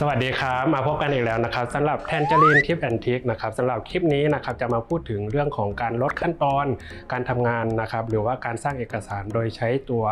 สวัสดีครับ มาพบกันอีกแล้วนะครับสำหรับแทนเจลีนทิปแอนทิกนะครับสำหรับคลิปนี้นะครับจะมาพูดถึงเรื่องของการลดขั้นตอนการทำงานนะครับหรือว่าการสร้างเอกสารโดยใช้ตัว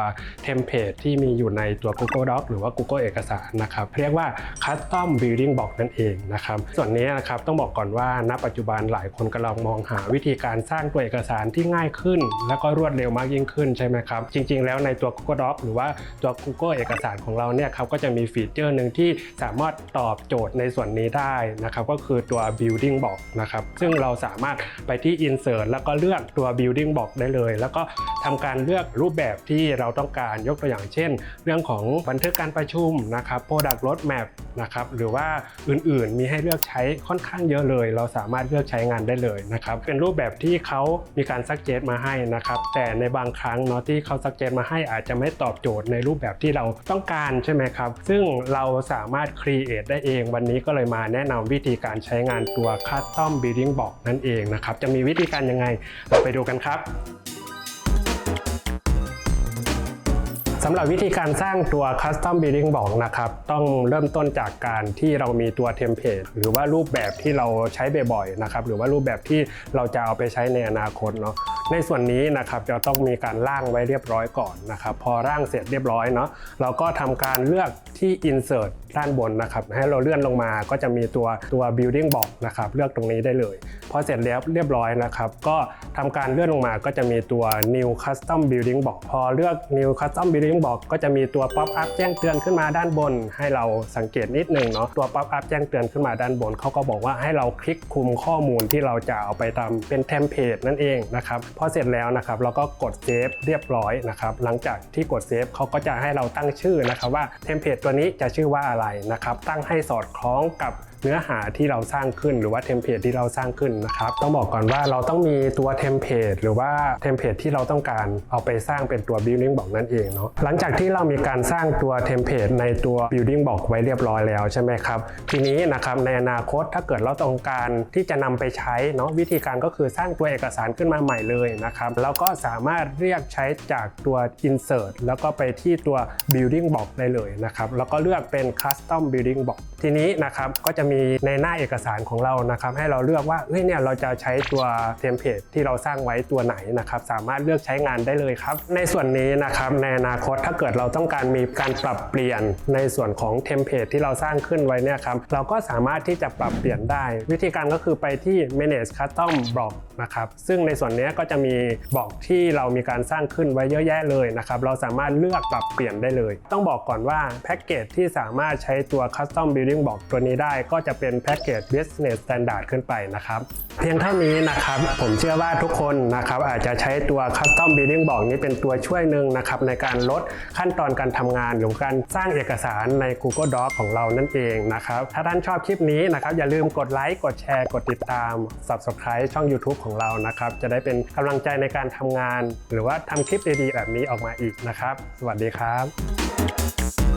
เทมเพลตที่มีอยู่ในตัว Google Doc หรือว่า Google เอกสารนะครับเรียกว่า Custom Building Block นั่นเองนะครับส่วนนี้นะครับต้องบอกก่อนว่าณปัจจุบันหลายคนกำลังมองหาวิธีการสร้างตัวเอกสารที่ง่ายขึ้น แล้วก็รวดเร็วมากยิ่งขึ้นใช่ไหมครับจริง ๆ แล้วในตัว Google Doc หรือว่าตัว Google เอกสารของเราเนี่ยครับก็จะมีฟีเจอร์หนึ่งที่สามารถตอบโจทย์ในส่วนนี้ได้นะครับก็คือตัว building block นะครับซึ่งเราสามารถไปที่ insert แล้วก็เลือกตัว building block ได้เลย แล้วก็ทำการเลือกรูปแบบที่เราต้องการยกตัวอย่างเช่น เรื่องของบันทึกการประชุมนะครับ product roadmap นะครับหรือว่าอื่นๆมีให้เลือกใช้ค่อนข้างเยอะเลย เราสามารถเลือกใช้งานได้เลยนะครับเป็นรูปแบบที่เขามีการซักเจตมาให้นะครับแต่ในบางครั้งเนาะที่เขาซักเจตมาให้อาจจะไม่ตอบโจทย์ในรูปแบบที่เราต้องการใช่ไหมครับซึ่งเราสามารถ create ได้เองวันนี้ก็เลยมาแนะนำวิธีการใช้งานตัว custom building block นั่นเองนะครับจะมีวิธีการยังไงเราไปดูกันครับ สำหรับวิธีการสร้างตัว Custom Building Block นะครับ ต้องเริ่มต้นจากการที่เรามีตัวเทมเพลตหรือว่ารูปแบบที่เราใช้บ่อยๆนะครับหรือว่ารูปแบบที่เราจะเอาไปใช้ในอนาคตเนาะในส่วนนี้นะครับจะต้องมีการร่างไว้เรียบร้อยก่อนนะครับพอร่างเสร็จเรียบร้อยเนาะเราก็ทำการเลือกที่ Insert ด้านบนนะครับให้เราเลื่อนลงมาก็จะมีตัวตัว Building Block นะครับเลือกตรงนี้ได้เลยพอเสร็จแล้วเรียบร้อยนะครับ ก็ทำการเลื่อนลงมาก็จะมีตัว New Custom Building Block พอเลือก New Custom Building Block ก็จะมีตัว Pop up แจ้งเตือนขึ้นมาด้านบน ให้เราสังเกตนิดนึงเนาะตัว Pop up แจ้งเตือนขึ้นมาด้านบนเขาก็บอกว่าให้เราคลิกคุมข้อมูลที่เราจะเอาไปทำเป็นเทมเพลตนั่นเองนะครับพอเสร็จแล้วนะครับเราก็กดเซฟเรียบร้อยนะครับหลังจากที่กดเซฟเขาก็จะให้เราตั้งชื่อนะครับว่าเทมเพลตตัวนี้จะชื่อว่าอะไรนะครับตั้งให้สอดคล้องกับเนื้อหาที่เราสร้างขึ้นหรือว่าเทมเพลตที่เราสร้างขึ้นนะครับต้องบอกก่อนว่าเราต้องมีตัวเทมเพลตหรือว่าเทมเพลตที่เราต้องการเอาไปสร้างเป็นตัว building block นั่นเองเนาะหลังจากที่เรามีการสร้างตัวเทมเพลตในตัว building block ไว้เรียบร้อยแล้วใช่ไหมครับทีนี้นะครับในอนาคตถ้าเกิดเราต้องการที่จะนำไปใช้เนาะวิธีการก็คือสร้างตัวเอกสารขึ้นมาใหม่เลยนะครับแล้วก็สามารถเรียกใช้จากตัว insert แล้วก็ไปที่ตัว building block ได้เลยนะครับแล้วก็เลือกเป็น custom building block ทีนี้นะครับก็จะมีในหน้าเอกสารของเรานะครับให้เราเลือกว่าเฮ้ยเนี่ยเราจะใช้ตัวเทมเพลตที่เราสร้างไว้ตัวไหนนะครับสามารถเลือกใช้งานได้เลยครับ ในส่วนนี้นะครับในอนาคตถ้าเกิดเราต้องการมีการปรับเปลี่ยนในส่วนของเทมเพลตที่เราสร้างขึ้นไว้เนี่ยครับเราก็สามารถที่จะปรับเปลี่ยนได้ วิธีการก็คือไปที่ manage custom block นะครับซึ่งในส่วนนี้ก็จะมีบอกที่เรามีการสร้างขึ้นไว้เยอะแยะเลยนะครับเราสามารถเลือกปรับเปลี่ยนได้เลย ต้องบอกก่อนว่าแพ็กเกจที่สามารถใช้ตัว custom building block ตัวนี้ได้ก็ก็จะเป็นแพ็กเกจ business standard ขึ้นไปนะครับ เพียงเท่านี้นะครับ ผมเชื่อว่าทุกคนนะครับอาจจะใช้ตัว custom building block นี้เป็นตัวช่วยหนึ่งนะครับในการลดขั้นตอนการทำงานหรือการสร้างเอกสารใน Google Doc ของเรานั่นเองนะครับ ถ้าท่านชอบคลิปนี้นะครับอย่าลืมกดไลค์กดแชร์ กดติดตาม subscribe ช่อง YouTube ของเรานะครับจะได้เป็นกำลังใจในการทำงาน หรือว่าทำคลิปดีๆแบบนี้ออกมาอีกนะครับ สวัสดีครับ